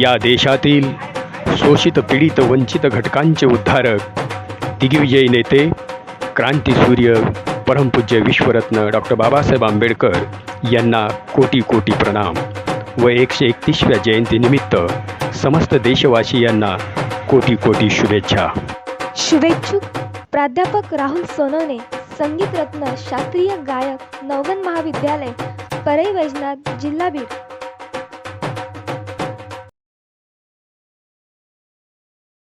या देशातील शोषित पीडित वंचित घटकांचे उद्धारक दिग्विजयी नेते क्रांतीसूर्य परमपूज्य विश्वरत्न डॉक्टर बाबासाहेब आंबेडकर यांना कोटी कोटी प्रणाम व एकशे एकतीसव्या जयंतीनिमित्त समस्त देशवासियांना कोटी कोटी शुभेच्छा. शुभेच्छुक. प्राध्यापक राहुल सोनवणे संगीत रत्न शास्त्रीय गायक नवगन महाविद्यालय परई वैजनाथ जिल्हा बीड.